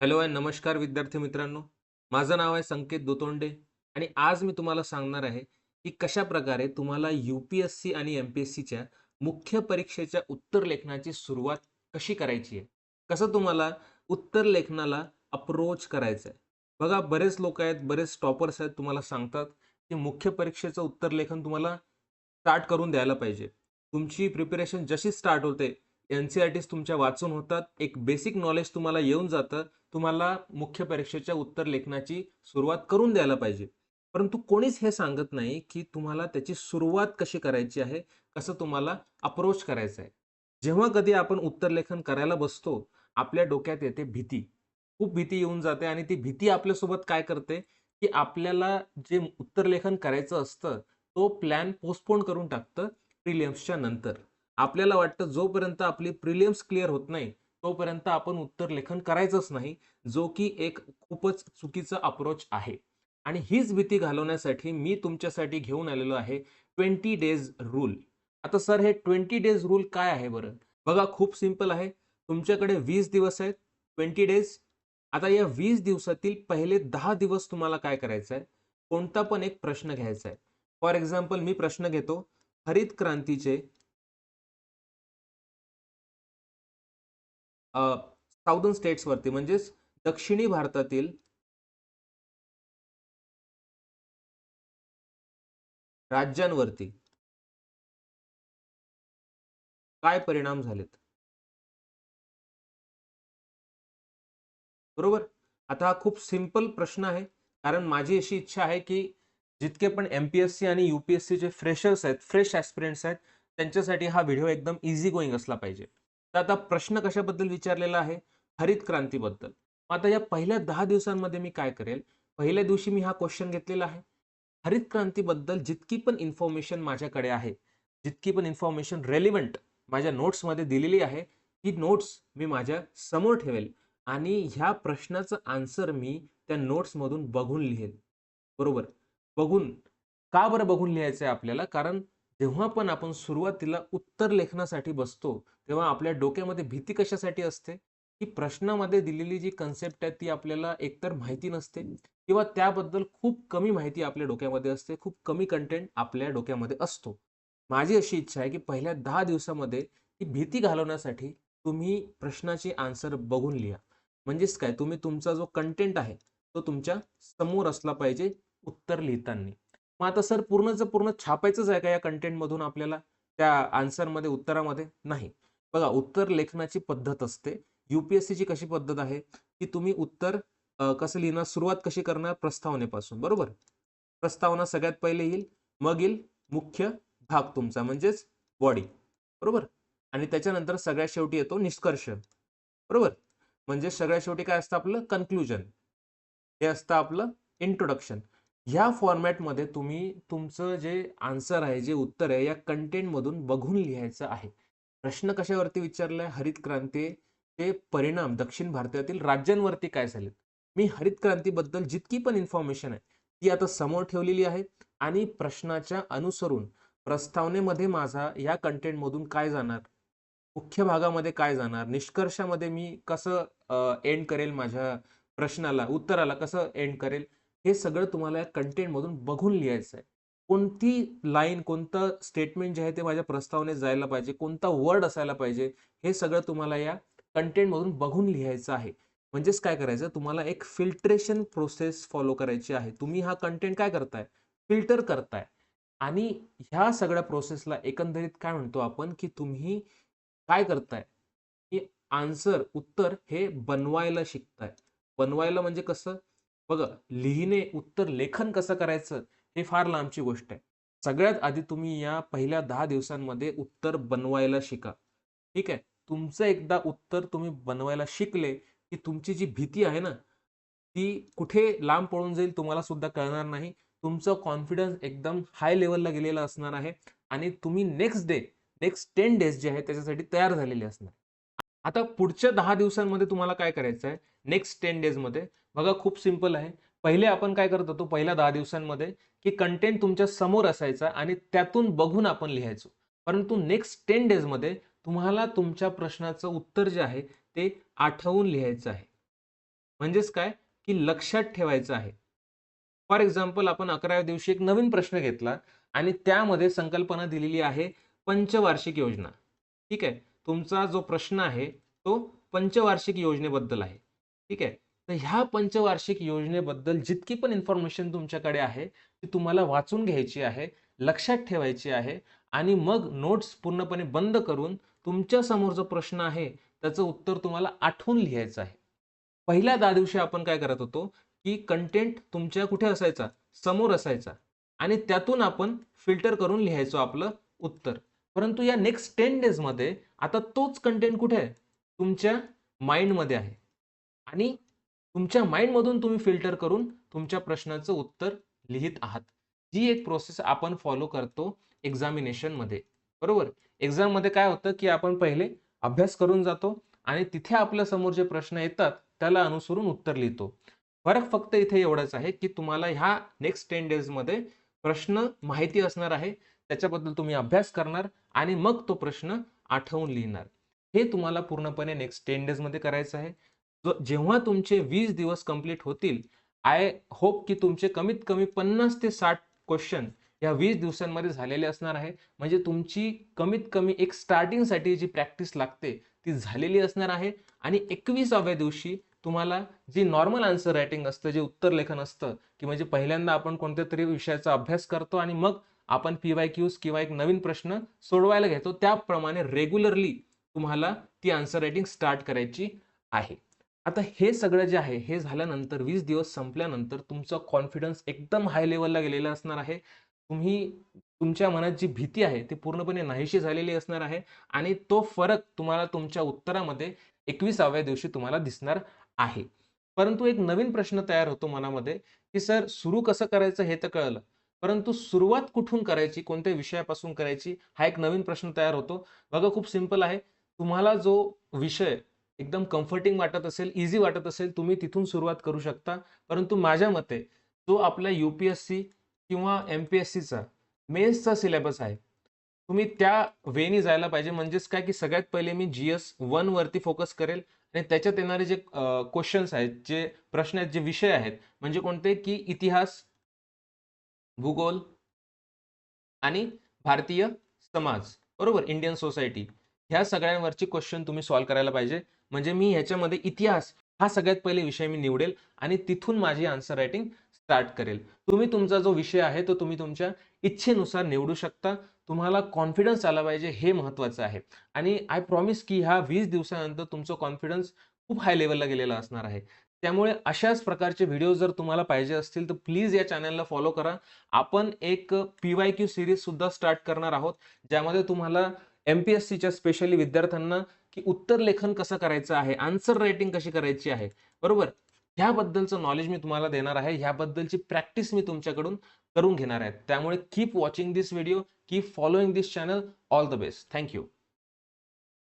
Hello आहे नमस्कार विद्यार्थी मित्रांनो. माझं नाव आहे संकेत दोतोंडे आणि आज मी तुम्हाला सांगणार आहे की कशा प्रकारे तुम्हाला यू पी एस सी आणि एम पी एस सीच्या मुख्य परीक्षेच्या उत्तर लेखनाची सुरुवात कशी करायची आहे? कसं तुम्हाला उत्तर लेखनाला अप्रोच करायचं आहे बघा बरेच लोक आहेत बरेच टॉपर्स आहेत तुम्हाला सांगतात की मुख्य परीक्षेचं उत्तर लेखन तुम्हाला स्टार्ट करून द्यायला पाहिजे. तुमची प्रिपरेशन जशी स्टार्ट होते एन सी आर टीज तुमच्या वाचून होतात. एक बेसिक नॉलेज तुम्हाला येऊन जातं. तुम्हाला मुख्य परीक्षेच्या उत्तर लेखनाची सुरुवात करून द्यायला पाहिजे. परंतु कोणीच हे सांगत नाही की तुम्हाला त्याची सुरुवात कशी करायची आहे कसं तुम्हाला अप्रोच करायचं आहे. जेव्हा कधी आपण उत्तर लेखन करायला बसतो आपल्या डोक्यात येते भीती. खूप भीती येऊन जाते आणि ती भीती आपल्यासोबत काय करते की आपल्याला जे उत्तर लेखन करायचं असतं तो प्लॅन पोस्टपोन करून टाकतं प्रिलियम्सच्या नंतर. आपल्याला वाटतं जोपर्यंत आपली प्रिलियम्स क्लिअर होत नाही तोपर्यंत आपण उत्तर लेखन करायचंच नाही जो की एक खूपच चुकीचा अप्रोच आहे. आणि हीच भीती घालवण्यासाठी मी तुमच्यासाठी घेऊन आलेलो आहे ट्वेंटी डेज रूल. आता सर हे ट्वेंटी डेज रूल काय आहे बरं? बघा खूप सिंपल आहे. तुमच्याकडे वीस दिवस आहेत ट्वेंटी डेज. आता या वीस दिवसातील पहिले दहा दिवस तुम्हाला काय करायचं आहे? कोणता पण एक प्रश्न घ्यायचा आहे. फॉर एक्झाम्पल मी प्रश्न घेतो हरित क्रांतीचे साऊदर्न स्टेट्सवरती म्हणजेच दक्षिणी भारतातील राज्यांवरती काय परिणाम झालेत? बरोबर? आता हा खूप सिंपल प्रश्न आहे. कारण माझी अशी इच्छा आहे की जितके पण एम पी एस सी आणि यू पी एस सीचे फ्रेशर्स आहेत फ्रेश ॲस्पिरंट्स आहेत त्यांच्यासाठी हा व्हिडिओ एकदम इझी गोईंग असला पाहिजे. तर आता प्रश्न कशाबद्दल विचारलेला आहे? हरित क्रांतीबद्दल. आता या पहिल्या दहा दिवसांमध्ये मी काय करेल? पहिल्या दिवशी मी हा क्वेश्चन घेतलेला आहे. हरित क्रांतीबद्दल जितकी पण इन्फॉर्मेशन माझ्याकडे आहे जितकी पण इन्फॉर्मेशन रेलिव्हंट माझ्या नोट्समध्ये दिलेली आहे ही नोट्स मी माझ्यासमोर ठेवेल आणि ह्या प्रश्नाचं आन्सर मी त्या नोट्समधून बघून लिहेल बरोबर? बघून का बरं बघून लिहायचं आहे आपल्याला? कारण जेव्हा पण आपण सुरुवातीला उत्तर लेखनासाठी बसतो तेव्हा आपल्या डोक्यामध्ये भीती कशासाठी असते? की प्रश्नामध्ये दिलेली जी कन्सेप्ट आहे ती आपल्याला एकतर माहिती नसते किंवा त्याबद्दल खूप कमी माहिती आपल्या डोक्यामध्ये असते खूप कमी कंटेंट आपल्या डोक्यामध्ये असतो. माझी अशी इच्छा आहे की पहिल्या दहा दिवसामध्ये ती भीती घालवण्यासाठी तुम्ही प्रश्नाची आन्सर बघून लिहा. म्हणजेच काय? तुम्ही तुमचा जो कंटेंट आहे तो तुमच्यासमोर असला पाहिजे उत्तर लिहिताना. मग आता सर पूर्णच पूर्ण छापायचंच आहे का या कंटेंटमधून आपल्याला? त्या आन्सरमध्ये उत्तरामध्ये? नाही. बघा उत्तर लेखनाची पद्धत असते. युपीएससीची कशी पद्धत आहे? की तुम्ही उत्तर कसं लिहिणार सुरुवात कशी करणार? प्रस्तावनेपासून. बरोबर? प्रस्तावना सगळ्यात पहिले येईल. मग येईल मुख्य भाग तुमचा म्हणजेच बॉडी बरोबर? आणि त्याच्यानंतर सगळ्यात शेवटी येतो निष्कर्ष. बरोबर? म्हणजे सगळ्यात शेवटी काय असतं आपलं? कन्क्लुजन हे असतं आपलं इंट्रोडक्शन ह्या फॉर्मॅटमध्ये तुम्ही तुमचं जे आन्सर आहे जे उत्तर आहे या कंटेंटमधून बघून लिहायचं आहे. प्रश्न कशावरती विचारलाय? हरित क्रांती ते परिणाम दक्षिण भारतातील राज्यांवरती काय झालेत? मी हरित क्रांतीबद्दल जितकी पण इन्फॉर्मेशन आहे ती आता समोर ठेवलेली आहे आणि प्रश्नाच्या अनुसरून प्रस्तावनेमध्ये माझा या कंटेंटमधून काय जाणार? मुख्य भागामध्ये काय जाणार? निष्कर्षामध्ये मी कसं एंड करेल माझ्या प्रश्नाला उत्तराला कसं एंड करेल? हे सगळं तुम्हाला या कंटेंटमधून बघून लिहायचं आहे. कोणती लाईन कोणतं स्टेटमेंट जे आहे ते माझ्या प्रस्तावनेत जायला पाहिजे कोणता वर्ड असायला पाहिजे हे सगळं तुम्हाला या कंटेंटमधून बघून लिहायचं आहे. म्हणजेच काय करायचं तुम्हाला एक फिल्ट्रेशन प्रोसेस फॉलो करायची आहे. तुम्ही हा कंटेंट काय करताय? फिल्टर करताय. आणि ह्या सगळ्या प्रोसेसला एकंदरीत काय म्हणतो आपण की तुम्ही काय करताय? की आन्सर उत्तर हे बनवायला शिकताय. बनवायला म्हणजे कसं? बघा लिहिणे उत्तर लेखन कसं करायचं हे फार लांबची गोष्ट आहे. सगळ्यात आधी तुम्ही या पहिल्या दहा दिवसांमध्ये उत्तर बनवायला शिका. ठीक आहे? तुमचं एकदा उत्तर तुम्ही बनवायला शिकले की तुमची जी भीती आहे ना ती कुठे लांब पळून जाईल तुम्हाला सुद्धा कळणार नाही. तुमचं कॉन्फिडन्स एकदम हाय लेवलला गेलेला असणार आहे आणि तुम्ही next day next ten days जे आहे त्याच्यासाठी तयार झालेले असणार. आता पुढच्या दहा दिवसांमध्ये तुम्हाला काय करायचं आहे नेक्स्ट टेन डेजमध्ये बघा खूप सिंपल आहे. पहिले आपण काय करत होतो पहिल्या दहा दिवसांमध्ये की कंटेंट तुमच्यासमोर असायचा आणि त्यातून बघून आपण लिहायचो. परंतु नेक्स्ट टेन डेजमध्ये तुम्हाला तुमच्या प्रश्नाचं उत्तर जे आहे ते आठवून लिहायचं आहे. म्हणजेच काय? की लक्षात ठेवायचं आहे. फॉर एक्झाम्पल आपण अकराव्या दिवशी एक नवीन प्रश्न घेतला आणि त्यामध्ये संकल्पना दिलेली आहे पंचवार्षिक योजना. ठीक आहे? तुमचा जो प्रश्न आहे तो पंचवार्षिक योजनेबद्दल आहे. ठीक आहे? तर ह्या पंचवार्षिक योजनेबद्दल जितकी पण इन्फॉर्मेशन तुमच्याकडे आहे ती तुम्हाला वाचून घ्यायची आहे लक्षात ठेवायची आहे आणि मग नोट्स पूर्णपणे बंद करून तुमच्यासमोर जो प्रश्न आहे त्याचं उत्तर तुम्हाला आठवून लिहायचं आहे. पहिल्या दहा दिवशी आपण काय करत होतो की कंटेंट तुमच्या कुठे असायचा? समोर असायचा. आणि त्यातून आपण फिल्टर करून लिहायचो आपलं उत्तर. परंतु या नेक्स्ट टेन डेजमध्ये आता तोच कंटेंट कुठे आहे? तुमच्या माइंडमध्ये आहे. आणि तुमच्या माइंडमधून तुम्ही फिल्टर करून तुमच्या प्रश्नाचं उत्तर लिहित आहात. जी एक प्रोसेस आपण फॉलो करतो एक्झामिनेशनमध्ये बरोबर? एक्झाममध्ये काय होतं की आपण पहिले अभ्यास करून जातो आणि तिथे आपल्यासमोर जे प्रश्न येतात त्याला अनुसरून उत्तर लिहितो. फरक फक्त इथे एवढाच आहे की तुम्हाला ह्या नेक्स्ट टेन डेजमध्ये प्रश्न माहिती असणार आहे त्याच्याबद्दल तुम्ही अभ्यास करणार आणि मग तो प्रश्न आठवून लिहिणार. हे तुम्हाला पूर्णपणे नेक्स्ट टेन डेजमध्ये करायचं आहे. जेव्हा तुमचे वीस दिवस कंप्लीट होतील आय होप की तुमचे कमीत कमी पन्नास ते साठ क्वेश्चन या वीस दिवसांमध्ये झालेले असणार आहे. म्हणजे तुमची कमीत कमी एक स्टार्टिंगसाठी जी प्रॅक्टिस लागते ती झालेली असणार आहे. आणि एकवीसाव्या दिवशी तुम्हाला जी नॉर्मल आन्सर रायटिंग असतं जे उत्तर लेखन असतं की म्हणजे पहिल्यांदा आपण कोणत्या तरी विषयाचा अभ्यास करतो आणि मग आपण पी वाय क्यूज किंवा एक नवीन प्रश्न सोडवायला घेतो त्याप्रमाणे रेग्युलरली तुम्हाला ती आन्सर रायटिंग स्टार्ट करायची आहे. आता हे सगळं जे आहे हे झाल्यानंतर वीस दिवस संपल्यानंतर तुमचा कॉन्फिडन्स एकदम हाय लेवलला गेलेला असणार आहे. तुम्ही तुमच्या मनात जी भीती आहे ती पूर्णपणे नाहीशी झालेली असणार आहे आणि तो फरक तुम्हाला तुमच्या उत्तरामध्ये एकविसाव्या दिवशी तुम्हाला दिसणार आहे. परंतु एक नवीन प्रश्न तयार होतो मनामध्ये की सर सुरू कसं करायचं हे तर कळलं. परंतु सुरुवात कुठून करायची कोणत्या विषयापासून करायची हा एक नवीन प्रश्न तयार होतो. बघा खूप सिंपल आहे. तुम्हाला जो विषय एकदम कम्फर्टिंग वाटत असेल इझी वाटत असेल तुम्ही तिथून सुरुवात करू शकता. परंतु माझ्या मते जो आपला यू पी एस सी किंवा एम पी एस सीचा मेन्सचा सिलेबस आहे तुम्ही त्या वेनी जायला पाहिजे. म्हणजेच काय की सगळ्यात पहिले मी जी एस वन वरती फोकस करेल आणि त्याच्यात येणारे जे क्वेश्चन्स आहेत जे प्रश्न आहेत जे विषय आहेत म्हणजे कोणते की इतिहास भूगोल आणि भारतीय समाज. बरोबर? इंडियन सोसायटी ह्या सगळ्यांवरची क्वेश्चन तुम्ही सॉल्व्ह करायला पाहिजे. म्हणजे मी ह्याच्यामध्ये इतिहास हा सगळ्यात पहिले विषय मी निवडेल आणि तिथून माझी आन्सर रायटिंग स्टार्ट करेल. तुम्ही तुमचा जो विषय आहे तो तुम्ही तुमच्या इच्छेनुसार निवडू शकता. तुम्हाला कॉन्फिडन्स आला पाहिजे हे महत्वाचं आहे. आणि आय प्रॉमिस की ह्या वीस दिवसानंतर तुमचं कॉन्फिडन्स खूप हाय लेवलला गेलेला असणार आहे. त्यामुळे अशाच प्रकारचे व्हिडिओ जर तुम्हाला पाहिजे असतील तर प्लीज या चॅनलला फॉलो करा. आपण एक पी वाय क्यू सिरीज सुद्धा स्टार्ट करणार आहोत. ज्यामध्ये तुम्हाला एम पी एस सीच्या स्पेशली विद्यार्थ्यांना की उत्तर लेखन कसं करायचं आहे आन्सर रायटिंग कशी करायची आहे बरोबर? ह्याबद्दलचं नॉलेज मी तुम्हाला देणार आहे ह्याबद्दलची प्रॅक्टिस मी तुमच्याकडून करून घेणार आहे. त्यामुळे keep watching this video keep following this channel all the best thank you